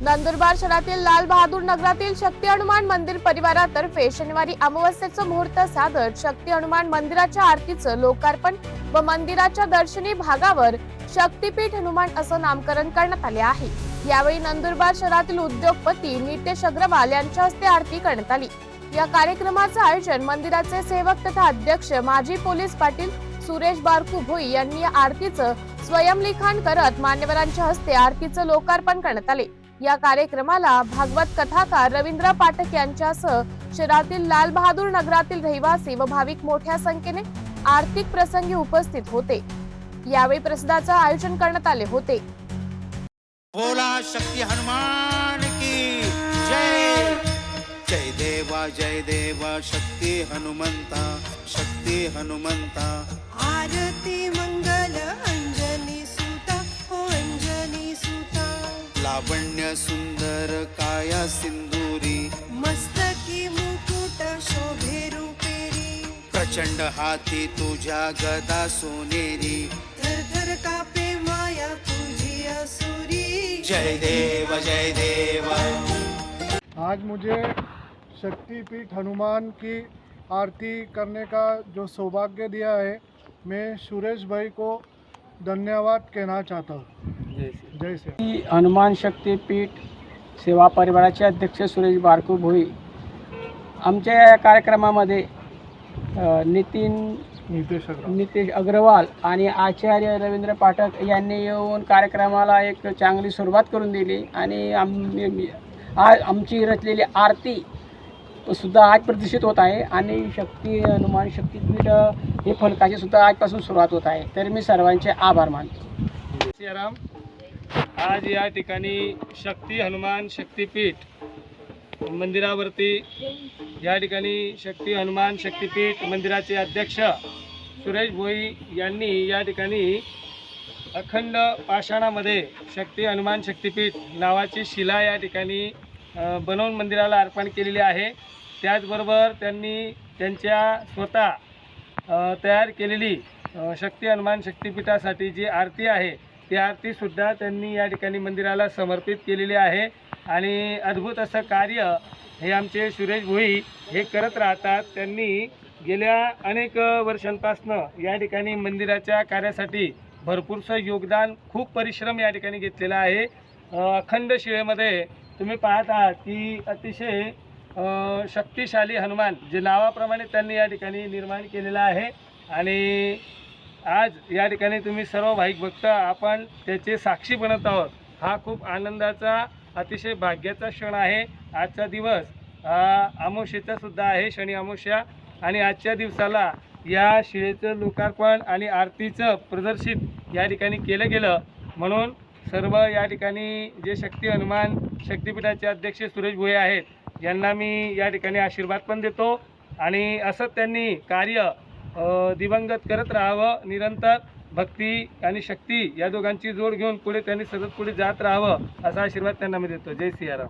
नंदुरबार शहरातील लाल बहादूर नगरातील शक्ती हनुमान मंदिर परिवारातर्फे शनिवारी अमावस्येचं मुहूर्त साधत शक्ती हनुमान मंदिराच्या आरतीचं लोकार्पण व मंदिराच्या दर्शनी भागावर शक्तीपीठ हनुमान असं नामकरण करण्यात आले आहे. यावेळी नंदुरबार शहरातील उद्योगपती नितेश अग्रवाल यांच्या हस्ते आरती करण्यात आली. या कार्यक्रमाचं आयोजन मंदिराचे सेवक तथा अध्यक्ष माजी पोलीस पाटील सुरेश बारकू भोई यांनी या आरतीचं स्वयंलिखाण करत मान्यवरांच्या हस्ते आरतीचं लोकार्पण करण्यात आले. या कार्यक्रमाला भागवत कथाकार रवींद्र पाठक यांच्यासह शहरातील लाल बहादूर नगरातील रहिवासी व भाविक मोठ्या संख्येने आर्थिक प्रसंगी उपस्थित होते. यावेळी प्रसादाचं आयोजन करण्यात आले होते. बोला शक्ति हनुमान की जय. जय देवा जय देवा शक्ती हनुमंता शक्ती हनुमंता. आरती लावण्य सुंदर काया सिंदुरी। मस्तकी मुकुट शोभे रुपेरी। प्रचंड हाती तुझ्या गदा सोनेरी। थर थर कापे माया तुझी असुरी। जय देव जय देवा। आज मुझे शक्तिपीठ हनुमान की आरती करने का जो सौभाग्य दिया है मैं सुरेश भाई को धन्यवाद कहना चाहता हूँ। जय श्री की हनुमान शक्तीपीठ सेवा परिवाराचे अध्यक्ष सुरेश बारकू भोई आमच्या या कार्यक्रमामध्ये नितीन नितेश अग्रवाल. नितेश अग्रवाल आणि आचार्य रवींद्र पाठक यांनी येऊन कार्यक्रमाला एक चांगली सुरुवात करून दिली आणि आम आमची रचलेली आरती सुद्धा आज प्रतिष्ठित होत आहे आणि शक्ती हनुमान शक्तीपीठ हे फलकाची सुद्धा आजपासून सुरुवात होत आहे. तर मी सर्वांचे आभार मानतो. आज या ठिकाणी शक्ती हनुमान शक्तीपीठ मंदिरावरती या ठिकाणी शक्ती हनुमान शक्तीपीठ मंदिराचे अध्यक्ष सुरेश भोई यांनी या ठिकाणी अखंड पाषाणामध्ये शक्ती हनुमान शक्तीपीठ नावाची शिला या ठिकाणी बनवून मंदिराला अर्पण केलेली आहे. त्याचबरोबर त्यांनी त्यांच्या स्वतः तयार केलेली शक्ती हनुमान शक्तीपीठासाठी जी आरती आहे ती आरतीसुद्धा त्यांनी या ठिकाणी मंदिराला समर्पित केलेली आहे. आणि अद्भुत असं कार्य हे आमचे सुरेश भोई हे करत राहतात. त्यांनी गेल्या अनेक वर्षांपासनं या ठिकाणी मंदिराच्या कार्यासाठी भरपूरसं योगदान खूप परिश्रम या ठिकाणी घेतलेला आहे. अखंड शिळेमध्ये तुम्ही पाहत आहात की अतिशय शक्तिशाली हनुमान जे नावाप्रमाणे त्यांनी या ठिकाणी निर्माण केलेलं आहे. आणि आज या ठिकाणी तुम्ही सर्व भाईक भक्त आपण त्याचे साक्षी बनत आहोत. हा खूप आनंदाचा अतिशय भाग्याचा क्षण आहे. आजचा दिवस हा सुद्धा आहे शनी अमावस्या. आणि आजच्या दिवसाला या शिळेचं लोकार्पण आणि आरतीचं प्रदर्शित या ठिकाणी केलं गेलं. म्हणून सर्व या ठिकाणी जे शक्ती हनुमान शक्तीपीठाचे अध्यक्ष सुरेश भोये आहेत यांना मी या ठिकाणी आशीर्वाद पण देतो. आणि असं त्यांनी कार्य दिवंगत करत राहावं निरंतर भक्ती आणि शक्ती या दोघांची जोड घेऊन पुढे त्यांनी सतत पुढे जात राहावं असा आशीर्वाद त्यांना मी देतो. जय सियाराम.